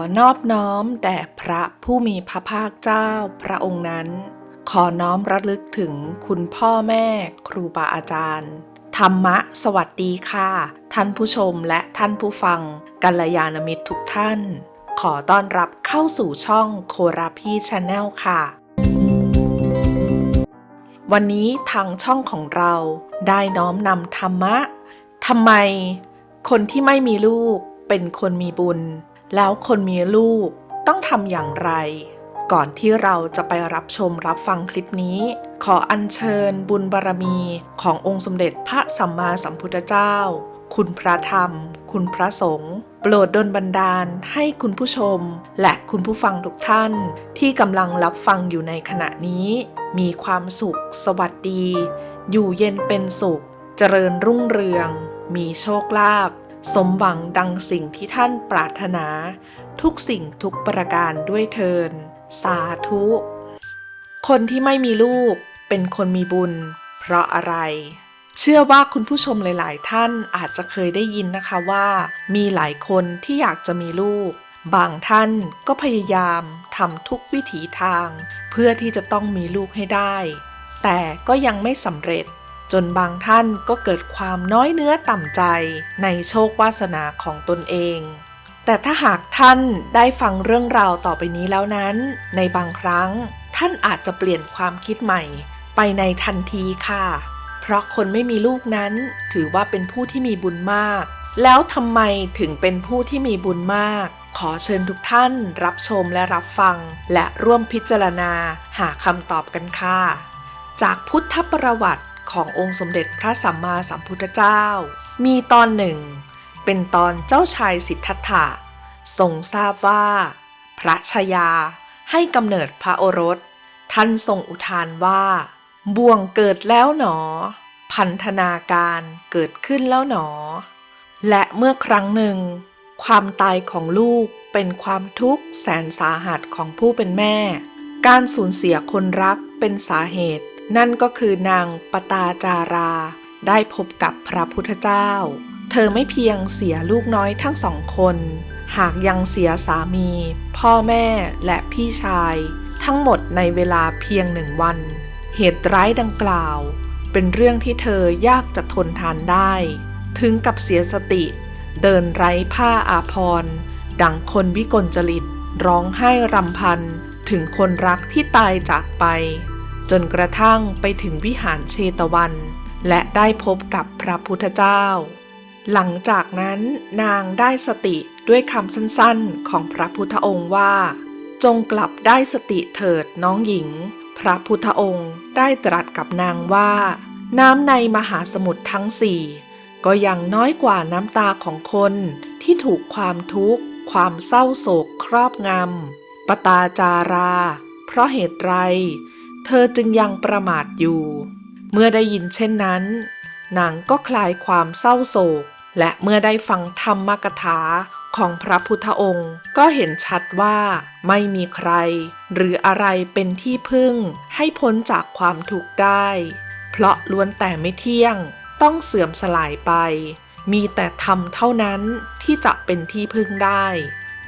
ขอนอบน้อมแด่พระผู้มีพระภาคเจ้าพระองค์นั้น ขอน้อมระลึกถึงคุณพ่อแม่ครูบาอาจารย์ ธรรมะสวัสดีค่ะ ท่านผู้ชมและท่านผู้ฟังกัลยาณมิตรทุกท่าน ขอต้อนรับเข้าสู่ช่องโคราพีชาแนลค่ะ วันนี้ทางช่องของเราได้น้อมนำธรรมะทำไม คนที่ไม่มีลูกเป็นคนมีบุญ แล้วคนมีลูกต้องทำอย่างไร ก่อนที่เราจะไปรับชมรับฟังคลิปนี้ ขออัญเชิญบุญบารมีขององค์สมเด็จพระสัมมาสัมพุทธเจ้า คุณพระธรรม คุณพระสงฆ์โปรดดลบันดาลให้คุณผู้ชม และคุณผู้ฟังทุกท่าน ที่กำลังรับฟังอยู่ในขณะนี้ มีความสุข สวัสดี อยู่เย็นเป็นสุข เจริญรุ่งเรือง มีโชคลาภ สมหวังดังสิ่งที่ท่านปรารถนา ทุกสิ่งทุกประการด้วยเทิน สาธุ คนที่ไม่มีลูกเป็นคนมีบุญ เพราะอะไร เชื่อว่าคุณผู้ชมหลาย ๆ ท่านอาจจะเคยได้ยินนะคะว่า มีหลายคนที่อยากจะมีลูก บางท่านก็พยายามทำทุกวิถีทาง เพื่อที่จะต้องมีลูกให้ได้ แต่ก็ยังไม่สำเร็จ จนบางท่านก็เกิดความน้อยเนื้อต่ำใจในโชควาสนาของตนเอง แต่ถ้าหากท่านได้ฟังเรื่องราวต่อไปนี้แล้วนั้น ในบางครั้ง ท่านอาจจะเปลี่ยนความคิดใหม่ ไปในทันทีค่ะ เพราะคนไม่มีลูกนั้น ถือว่าเป็นผู้ที่มีบุญมาก แล้วทำไมถึงเป็นผู้ที่มีบุญมาก ขอเชิญทุกท่านรับชมและรับฟัง และร่วมพิจารณาหาคำตอบกันค่ะ จากพุทธประวัติ ขององค์สมเด็จพระสัมมาสัมพุทธเจ้า มีตอนหนึ่ง เป็นตอนเจ้าชายสิทธัตถะทรงทราบว่า พระชายาให้กำเนิดพระโอรส ท่านทรงอุทานว่า บ่วงเกิดแล้วหนอ พันธนาการเกิดขึ้นแล้วหนอ และเมื่อครั้งหนึ่ง ความตายของลูกเป็นความทุกข์แสนสาหัสของผู้เป็นแม่ การสูญเสียคนรักเป็นสาเหตุ นั่นก็คือนางปตาจารา ได้พบกับพระพุทธเจ้า เธอไม่เพียงเสียลูกน้อยทั้งสองคน หากยังเสียสามี พ่อแม่และพี่ชาย ทั้งหมดในเวลาเพียงหนึ่งวัน เหตุร้ายดังกล่าว เป็นเรื่องที่เธอยากจะทนทานได้ ถึงกับเสียสติ เดินไร้ผ้าอาภรณ์ดังคนวิกลจริต ร้องไห้รำพันถึงคนรักที่ตายจากไป จนกระทั่งไปถึงวิหารเชตวัน และได้พบกับพระพุทธเจ้า หลังจากนั้นนางได้สติด้วยคำสั้นๆของพระพุทธองค์ว่า จงกลับได้สติเถิดน้องหญิง พระพุทธองค์ได้ตรัสกับนางว่า น้ำในมหาสมุทรทั้งสี่ก็ยังน้อยกว่าน้ำตาของคนที่ถูกความทุกข์ ความเศร้าโศกครอบงำปตาจารา เพราะเหตุไร เธอจึงยังประมาทอยู่ เมื่อได้ยินเช่นนั้น นางก็คลายความเศร้าโศก และเมื่อได้ฟังธรรมกถาของพระพุทธองค์ ก็เห็นชัดว่าไม่มีใคร หรืออะไรเป็นที่พึ่งให้พ้นจากความทุกข์ได้ เพราะล้วนแต่ไม่เที่ยง ต้องเสื่อมสลายไป มีแต่ธรรมเท่านั้นที่จะเป็นที่พึ่งได้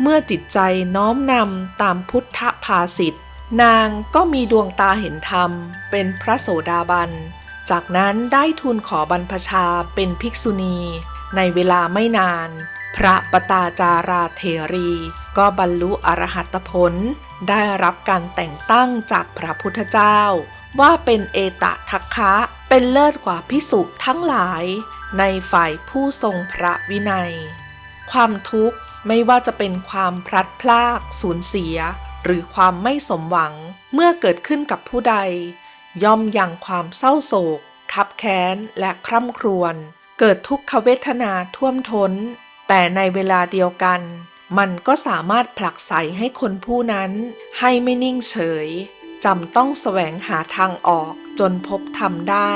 เมื่อจิตใจน้อมนำตามพุทธภาษิต นางก็มีดวงตาเห็นธรรม เป็นพระโสดาบัน จากนั้นได้ทูลขอบรรพชาเป็นภิกษุณี ในเวลาไม่นาน พระปตาจาราเทรี ก็บรรลุอรหัตผล ได้รับการแต่งตั้งจากพระพุทธเจ้า ว่าเป็นเอตทัคคะ เป็นเลิศกว่าพิสุทั้งหลาย ในฝ่ายผู้ทรงพระวินัย ความทุกข์ไม่ว่าจะเป็นความพลัดพรากสูญเสีย หรือความไม่สมหวังเมื่อเกิดขึ้นกับผู้ใด ย่อมยังความเศร้าโศกคับแค้นและคร่ำครวญเกิดทุกขเวทนาท่วมท้น แต่ในเวลาเดียวกัน มันก็สามารถผลักไสให้คนผู้นั้นให้ไม่นิ่งเฉยจำต้องแสวงหาทางออกจนพบธรรมได้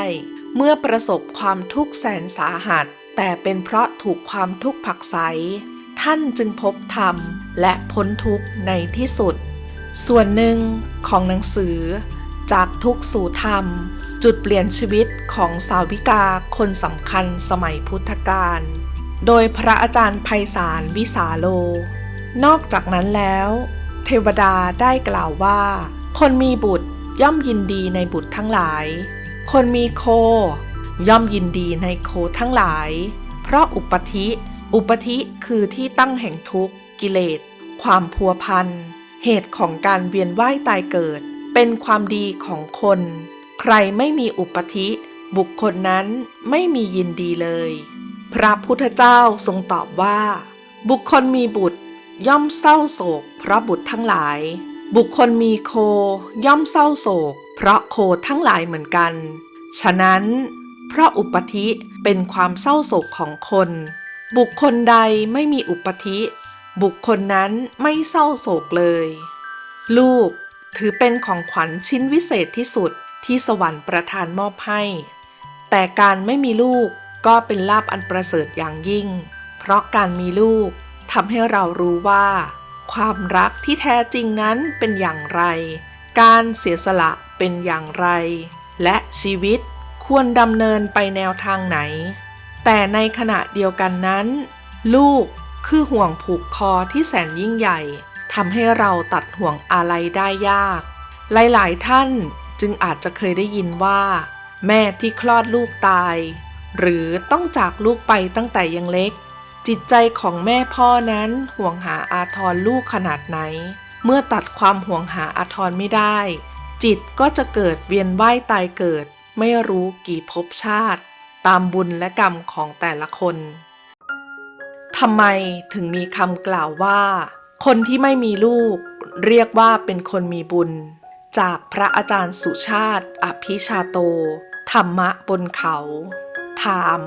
เมื่อประสบความทุกข์แสนสาหัส แต่เป็นเพราะถูกความทุกข์ผลักไสท่านจึงพบธรรมและพ้นทุกข์ในที่สุด ส่วนหนึ่งของหนังสือ จากทุกสู่ธรรม จุดเปลี่ยนชีวิตของสาวิกาคนสำคัญสมัยพุทธกาลโดยพระอาจารย์ไพศาลวิสาโล นอกจากนั้นแล้ว เทวดาได้กล่าวว่า คนมีบุตรย่อมยินดีในบุตรทั้งหลาย คนมีโค ย่อมยินดีในโคทั้งหลาย เพราะอุปธิ อุปธิคือที่ตั้งแห่งทุกข์ กิเลส ความพัวพัน เหตุของการเวียนว่ายตายเกิด เป็นความดีของคน ใครไม่มีอุปธิ บุคคลนั้นไม่มียินดีเลย พระพุทธเจ้าทรงตอบว่า บุคคลมีบุตรย่อมเศร้าโศก เพราะบุตรทั้งหลาย บุคคลมีโคย่อมเศร้าโศก เพราะโคทั้งหลายเหมือนกัน ฉะนั้น เพราะอุปธิเป็นความเศร้าโศกของคน บุคคลใดไม่มีอุปธิ บุคคลนั้นไม่เศร้าโศกเลย ลูกถือเป็นของขวัญชิ้นวิเศษที่สุดที่สวรรค์ประทานมอบให้ แต่การไม่มีลูกก็เป็นลาภอันประเสริฐอย่างยิ่ง เพราะการมีลูกทำให้เรารู้ว่า ความรักที่แท้จริงนั้นเป็นอย่างไร การเสียสละเป็นอย่างไร และชีวิตควรดำเนินไปแนวทางไหน แต่ในขณะเดียวกันนั้น ลูก คือห่วงผูกคอที่แสนยิ่งใหญ่ทำให้เราตัดห่วงอะไรได้ยาก หลายๆ ท่านจึงอาจจะเคยได้ยินว่า แม่ที่คลอดลูกตาย หรือต้องจากลูกไปตั้งแต่ยังเล็ก จิตใจของแม่พ่อนั้นห่วงหาอาทรลูกขนาดไหน เมื่อตัดความห่วงหาอาทรไม่ได้ จิตก็จะเกิดเวียนว่ายตายเกิด ไม่รู้กี่ภพชาติ ตามบุญและกรรมของแต่ละคน ทำไมถึงมีคำกล่าวว่า คนที่ไม่มีลูก เรียกว่าเป็นคนมีบุญ จากพระอาจารย์สุชาติ อภิชาโต ธรรมะบนเขา ถาม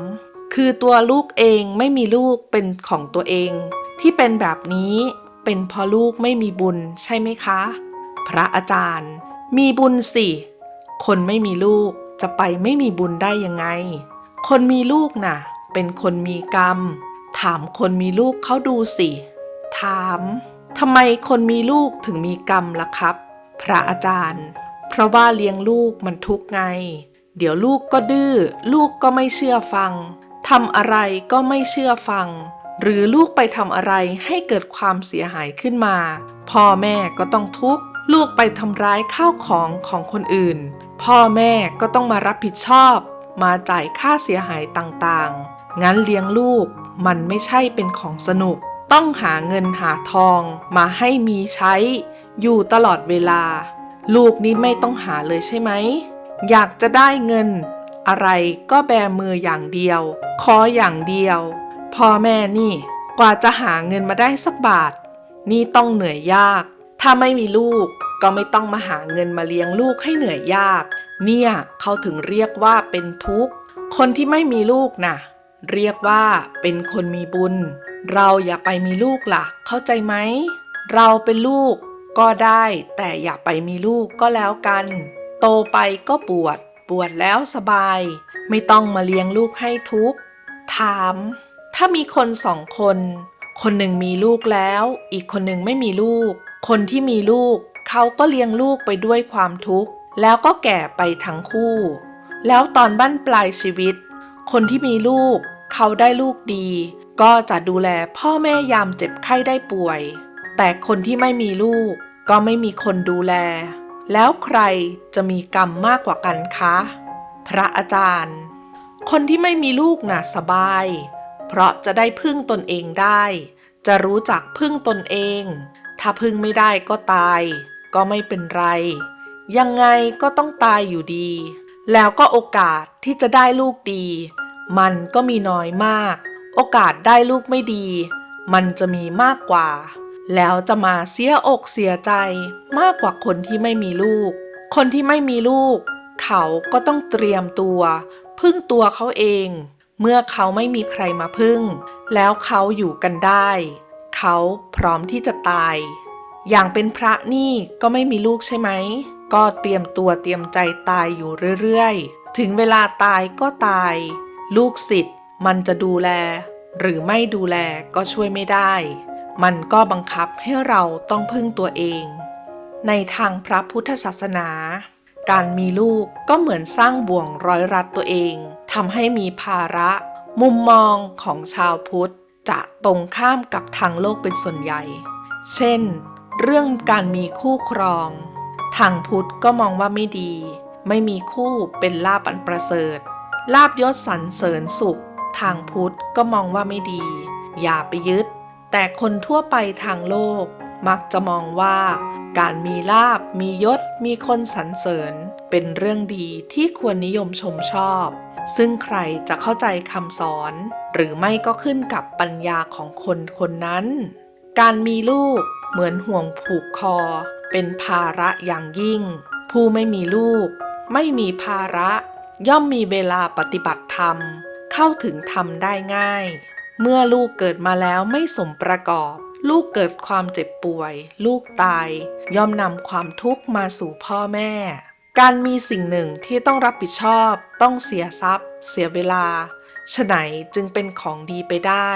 คือตัวลูกเองไม่มีลูกเป็นของตัวเอง ที่เป็นแบบนี้เป็นเพราะลูกไม่มีบุญใช่ไหมคะ พระอาจารย์ มีบุญสิ คนไม่มีลูกจะไปไม่มีบุญได้ยังไง คนมีลูกน่ะ เป็นคนมีกรรม ถามคนมีลูกเขาดูสิ ถามทำไมคนมีลูกถึงมีกรรมล่ะครับ พระอาจารย์ เพราะว่าเลี้ยงลูกมันทุกข์ไง เดี๋ยวลูกก็ดื้อ ลูกก็ไม่เชื่อฟังทำอะไรก็ไม่เชื่อฟัง หรือลูกไปทำอะไรให้เกิดความเสียหายขึ้นมา พ่อแม่ก็ต้องทุกข์ ลูกไปทำร้ายข้าวของของคนอื่น พ่อแม่ก็ต้องมารับผิดชอบ มาจ่ายค่าเสียหายต่างๆ งั้นเลี้ยงลูก มันไม่ใช่เป็นของสนุก ต้องหาเงินหาทองมาให้มีใช้ อยู่ตลอดเวลา ลูกนี้ไม่ต้องหาเลยใช่ไหม อยากจะได้เงิน อะไรก็แบมืออย่างเดียว ขออย่างเดียว พ่อแม่นี่ กว่าจะหาเงินมาได้สักบาท นี่ต้องเหนื่อยยาก ถ้าไม่มีลูกก็ไม่ต้องมาหาเงินมาเลี้ยงลูกให้เหนื่อยยาก เนี่ยเขาถึงเรียกว่าเป็นทุกข์ คนที่ไม่มีลูกน่ะ เรียกว่าเป็นคนมีบุญ เราอย่าไปมีลูกล่ะ เข้าใจไหม เราเป็นลูกก็ได้ แต่อย่าไปมีลูกก็แล้วกัน โตไปก็ปวด ปวดแล้วสบาย ไม่ต้องมาเลี้ยงลูกให้ทุกข์ ถาม ถ้ามีคนสองคน คนหนึ่งมีลูกแล้ว อีกคนหนึ่งไม่มีลูก คนที่มีลูก เขาก็เลี้ยงลูกไปด้วยความทุกข์ แล้วก็แก่ไปทั้งคู่ แล้วตอนบั้นปลายชีวิต คนที่มีลูก เขาได้ลูกดี ก็จะดูแลพ่อแม่ยามเจ็บไข้ได้ป่วย แต่คนที่ไม่มีลูก ก็ไม่มีคนดูแล แล้วใครจะมีกรรมมากกว่ากันคะ พระอาจารย์ คนที่ไม่มีลูกน่ะสบาย เพราะจะได้พึ่งตนเองได้ จะรู้จักพึ่งตนเอง ถ้าพึ่งไม่ได้ก็ตาย ก็ไม่เป็นไร ยังไงก็ต้องตายอยู่ดี แล้วก็โอกาสที่จะได้ลูกดี มันก็มีน้อยมาก โอกาสได้ลูกไม่ดี มันจะมีมากกว่า แล้วจะมาเสียอกเสียใจมากกว่าคนที่ไม่มีลูก คนที่ไม่มีลูก เขาก็ต้องเตรียมตัว พึ่งตัวเขาเอง เมื่อเขาไม่มีใครมาพึ่ง แล้วเขาอยู่กันได้ เขาพร้อมที่จะตาย อย่างเป็นพระนี่ก็ไม่มีลูกใช่ไหม ก็เตรียมตัวเตรียมใจตายอยู่เรื่อยๆ ถึงเวลาตายก็ตาย ลูกศิษย์มันจะดูแล หรือไม่ดูแลก็ช่วยไม่ได้ มันก็บังคับให้เราต้องพึ่งตัวเอง ในทางพระพุทธศาสนา การมีลูกก็เหมือนสร้างบ่วงร้อยรัดตัวเองทำให้มีภาระ มุมมองของชาวพุทธจะตรงข้ามกับทางโลกเป็นส่วนใหญ่ เช่น เรื่องการมีคู่ครอง ทางพุทธก็มองว่าไม่ดี ไม่มีคู่เป็นลาบอันประเสริฐ ลาบยศสรรเสริญสุข ทางพุทธก็มองว่าไม่ดี อย่าไปยึด แต่คนทั่วไปทางโลก มักจะมองว่า การมีลาบมียศ มีคนสรรเสริญ เป็นเรื่องดีที่ควรนิยมชมชอบ ซึ่งใครจะเข้าใจคำสอน หรือไม่ก็ขึ้นกับปัญญาของคนคนนั้น การมีลูกเหมือนห่วงผูกคอ เป็นภาระอย่างยิ่ง ผู้ไม่มีลูก ไม่มีภาระ ย่อมมีเวลาปฏิบัติธรรม เข้าถึงธรรมได้ง่าย เมื่อลูกเกิดมาแล้วไม่สมประกอบ ลูกเกิดความเจ็บป่วย ลูกตาย ย่อมนำความทุกข์มาสู่พ่อแม่ การมีสิ่งหนึ่งที่ต้องรับผิดชอบ ต้องเสียทรัพย์ เสียเวลาฉะไหนจึงเป็นของดีไปได้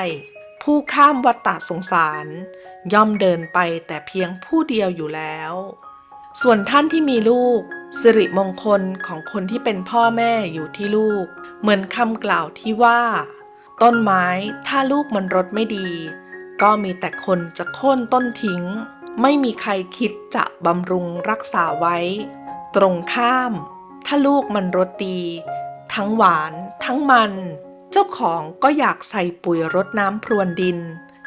ผู้ข้ามวัฏฏะสงสาร ย่อมเดินไปแต่เพียงผู้เดียวอยู่แล้ว ส่วนท่านที่มีลูก สิริมงคลของคนที่เป็นพ่อแม่อยู่ที่ลูก เหมือนคำกล่าวที่ว่า ต้นไม้ถ้าลูกมันรดไม่ดี ก็มีแต่คนจะโค่นต้นทิ้ง ไม่มีใครคิดจะบำรุงรักษาไว้ ตรงข้าม ถ้าลูกมันรสดี ทั้งหวาน ทั้งมัน เจ้าของก็อยากใส่ปุ๋ยรดน้ำพรวนดิน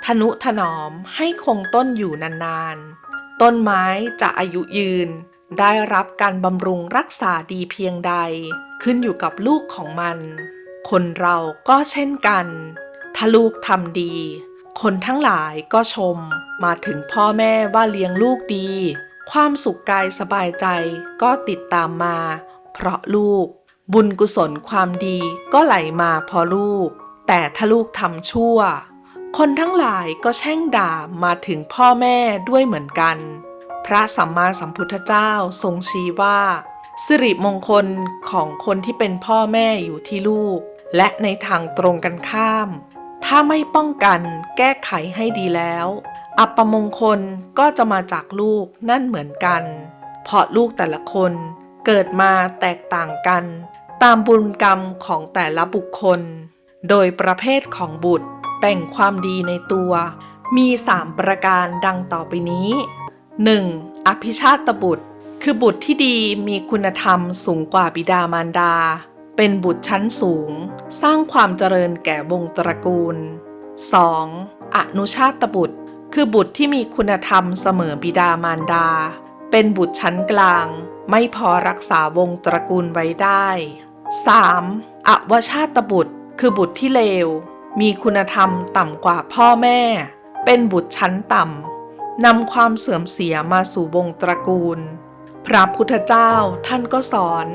ทนุถนอมให้คงต้นอยู่นานๆ ต้นไม้จะอายุยืน ได้รับการบำรุงรักษาดีเพียงใด ขึ้นอยู่กับลูกของมัน คนเราก็เช่นกัน ถ้าลูกทำดี คนทั้งหลายก็ชม มาถึงพ่อแม่ว่าเลี้ยงลูกดี ความสุขกายสบายใจก็ติดตามมา เพราะลูก บุญกุศลความดีก็ไหลมาพราะลูก แต่ถ้าลูกทำชั่ว คนทั้งหลายก็แช่งด่ามาถึงพ่อแม่ด้วยเหมือนกัน พระสัมมาสัมพุทธเจ้าทรงชี้ว่า สิริมงคลของคนที่เป็นพ่อแม่อยู่ที่ลูก และในทางตรงกันข้าม ถ้าไม่ป้องกันแก้ไขให้ดีแล้ว อัปมงคลก็จะมาจากลูกนั่นเหมือนกัน เพราะลูกแต่ละคนเกิดมาแตกต่างกัน ตามบุญกรรมของแต่ละบุคคล โดยประเภทของบุตรแบ่งความดีในตัว มี 3 ประการดังต่อไปนี้ 1. อภิชาตบุตร คือบุตรที่ดีมีคุณธรรมสูงกว่าบิดามารดา เป็นบุตรชั้นสูง สร้างความเจริญแก่วงตระกูล 2. อนุชาตบุตร คือบุตรที่มีคุณธรรมเสมอบิดามารดา เป็นบุตรชั้นกลาง ไม่พอรักษาวงตระกูลไว้ได้ 3. อวชาตบุตร คือบุตรที่เลว มีคุณธรรมต่ำกว่าพ่อแม่ เป็นบุตรชั้นต่ำนำความเสื่อมเสียมาสู่วงตระกูล พระพุทธเจ้าท่านก็สอน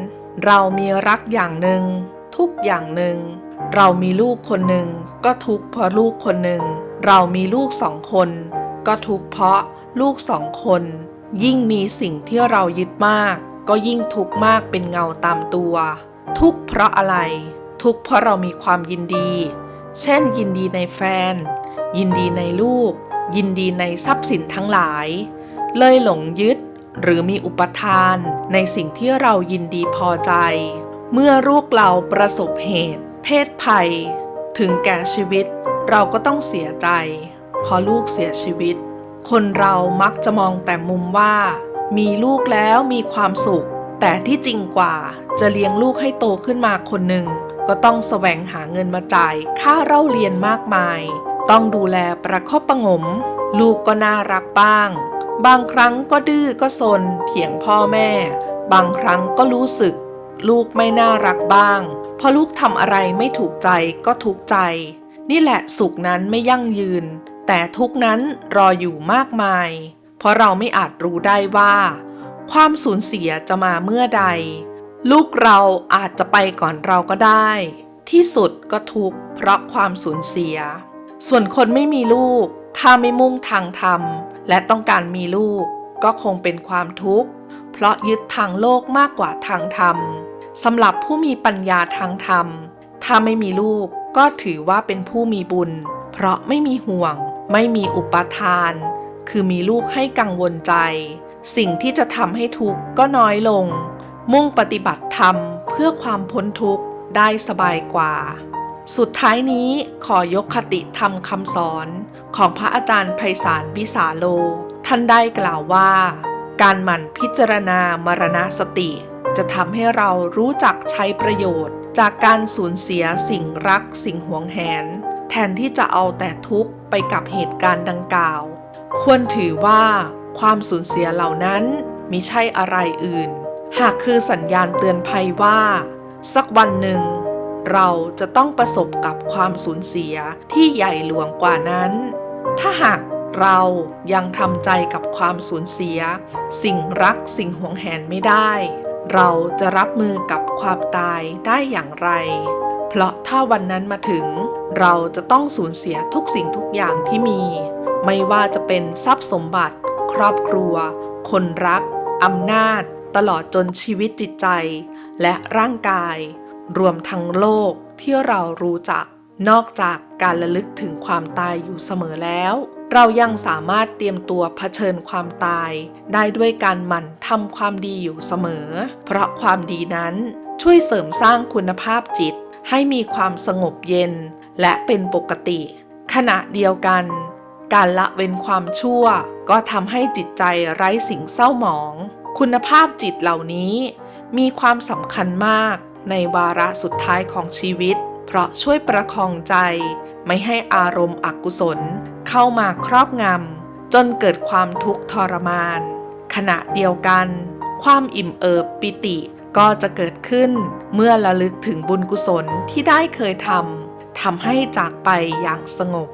เรามีรักอย่างหนึ่ง ทุกอย่างหนึ่ง เรามีลูกคนหนึ่ง ก็ทุกเพราะลูกคนหนึ่ง เรามีลูกสองคน ก็ทุกเพราะลูกสองคน ยิ่งมีสิ่งที่เรายึดมาก ก็ยิ่งทุกข์มากเป็นเงาตามตัว ทุกข์เพราะอะไร ทุกข์เพราะเรามีความยินดี เช่น ยินดีในแฟน ยินดีในลูก ยินดีในทรัพย์สินทั้งหลาย เลยหลงยึด หรือมีอุปทาน ในสิ่งที่เรายินดีพอใจ เมื่อลูกเราประสบเหตุ เพศภัย ถึงแก่ชีวิต เราก็ต้องเสียใจ พอลูกเสียชีวิต คนเรามักจะมองแต่มุมว่า มีลูกแล้วมีความสุข แต่ที่จริงกว่าจะเลี้ยงลูกให้โตขึ้นมาคนหนึ่ง ก็ต้องแสวงหาเงินมาจ่ายค่าเล่าเรียนมากมาย ต้องดูแลประคบประงม ลูกก็น่ารักบ้าง บางครั้งก็ดื้อก็ซนเถียงพ่อแม่ บางครั้งก็รู้สึก ลูกไม่น่ารักบ้างพอลูกทำอะไรไม่ถูกใจก็ทุกใจ นี่แหละสุขนั้นไม่ยั่งยืน แต่ทุกนั้นรออยู่มากมาย เพราะเราไม่อาจรู้ได้ว่า ความสูญเสียจะมาเมื่อใด ลูกเราอาจจะไปก่อนเราก็ได้ ที่สุดก็ทุกเพราะความสูญเสีย ส่วนคนไม่มีลูก ถ้าไม่มุ่งทางธรรม และต้องการมีลูก ก็คงเป็นความทุกข์ เพราะยึดทางโลกมากกว่าทางธรรมสำหรับผู้มีปัญญาทางธรรม ถ้าไม่มีลูกก็ถือว่าเป็นผู้มีบุญ เพราะไม่มีห่วง ไม่มีอุปทาน คือมีลูกให้กังวลใจ สิ่งที่จะทำให้ทุกข์ก็น้อยลง มุ่งปฏิบัติธรรมเพื่อความพ้นทุกข์ได้สบายกว่า สุดท้ายนี้ขอยกคติธรรมคำสอนของพระอาจารย์ไพศาลวิสาโล ท่านได้กล่าวว่า การหมั่นพิจารณามรณสติ จะทำให้เรารู้จักใช้ประโยชน์ จากการสูญเสียสิ่งรักสิ่งหวงแหน แทนที่จะเอาแต่ทุกข์ไปกับเหตุการณ์ดังกล่าว ควรถือว่าความสูญเสียเหล่านั้นมิใช่อะไรอื่น หากคือสัญญาณเตือนภัยว่า สักวันหนึ่ง เราจะต้องประสบกับความสูญเสียที่ใหญ่หลวงกว่านั้น ถ้าหากเรายังทำใจกับความสูญเสีย สิ่งรักสิ่งหวงแหนไม่ได้ เราจะรับมือกับความตายได้อย่างไร เพราะถ้าวันนั้นมาถึง เราจะต้องสูญเสียทุกสิ่งทุกอย่างที่มี ไม่ว่าจะเป็นทรัพย์สมบัติ ครอบครัว คนรักอำนาจ ตลอดจนชีวิตจิตใจ และร่างกาย รวมทั้งโลกที่เรารู้จัก นอกจากการระลึกถึงความตายอยู่เสมอแล้ว เรายังสามารถเตรียมตัวเผชิญความตาย ได้ด้วยการหมั่นทำความดีอยู่เสมอ เพราะความดีนั้นช่วยเสริมสร้างคุณภาพจิต ให้มีความสงบเย็นและเป็นปกติ ขณะเดียวกัน การละเว้นความชั่ว ก็ทำให้จิตใจไร้สิ่งเศร้าหมอง คุณภาพจิตเหล่านี้ มีความสำคัญมากในวาระสุดท้ายของชีวิต เพราะช่วยประคองใจ ไม่ให้อารมณ์อกุศล เข้ามาครอบงำจนเกิดความทุกข์ทรมาน ขณะเดียวกัน ความอิ่มเอิบปิติ ก็จะเกิดขึ้นเมื่อระลึกถึงบุญกุศลที่ได้เคยทำทำให้จากไปอย่างสงบ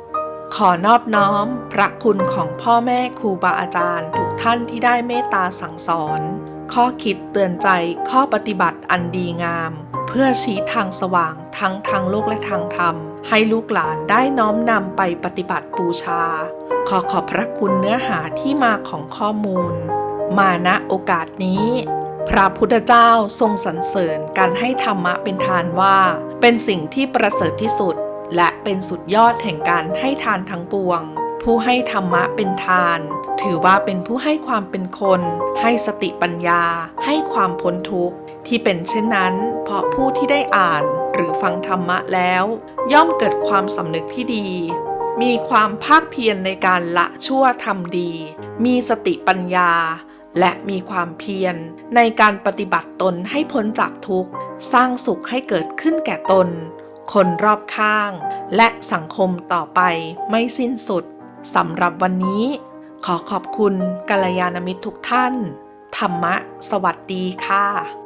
ขอนอบน้อมพระคุณของพ่อแม่ครูบาอาจารย์ ทุกท่านที่ได้เมตตาสั่งสอน ข้อคิดเตือนใจข้อปฏิบัติอันดีงาม เพื่อชี้ทางสว่างทั้งทางโลกและทางธรรม ให้ลูกหลานได้น้อมนำไปปฏิบัติบูชา ขอขอบพระคุณเนื้อหาที่มาของข้อมูล มาณโอกาสนี้ พระพุทธเจ้าทรงสรรเสริญการให้ธรรมะเป็นทานว่า เป็นสิ่งที่ประเสริฐที่สุด และเป็นสุดยอดแห่งการให้ทานทั้งปวง ผู้ให้ธรรมะเป็นทาน ถือว่าเป็นผู้ให้ความเป็นคน ให้สติปัญญา ให้ความพ้นทุกข์ที่เป็นเช่นนั้น เพราะผู้ที่ได้อ่านหรือฟังธรรมะแล้ว ย่อมเกิดความสำนึกที่ดี มีความภาคเพียรในการละชั่วทำดี มีสติปัญญา และมีความเพียร ในการปฏิบัติตนให้พ้นจากทุกข์ สร้างสุขให้เกิดขึ้นแก่ตน คนรอบข้าง และสังคมต่อไปไม่สิ้นสุดสำหรับวันนี้ ขอขอบคุณกัลยาณมิตรทุกท่าน ธรรมะ สวัสดีค่ะ